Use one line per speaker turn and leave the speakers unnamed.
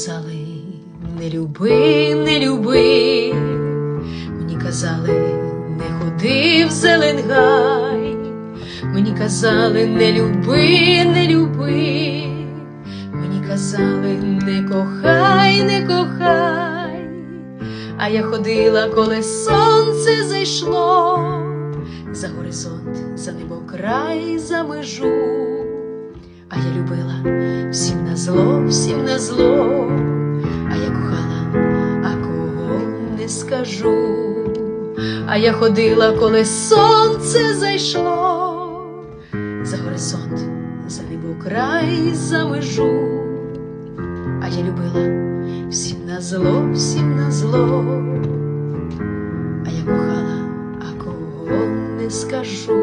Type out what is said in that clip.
казали, не люби, не люби, мені казали, не ходи в Зеленгай, мені казали, не люби, не люби, мені казали, не кохай, не кохай, а я ходила, коли сонце зайшло, за горизонт, за небокрай, за межу. А я любила всім на зло, всім на зло, а я кохала, а кого не скажу. А я ходила, коли сонце зайшло, за горизонт, за небокрай, за межу. А я любила всім на зло, всім на зло, а я кохала, а кого не скажу.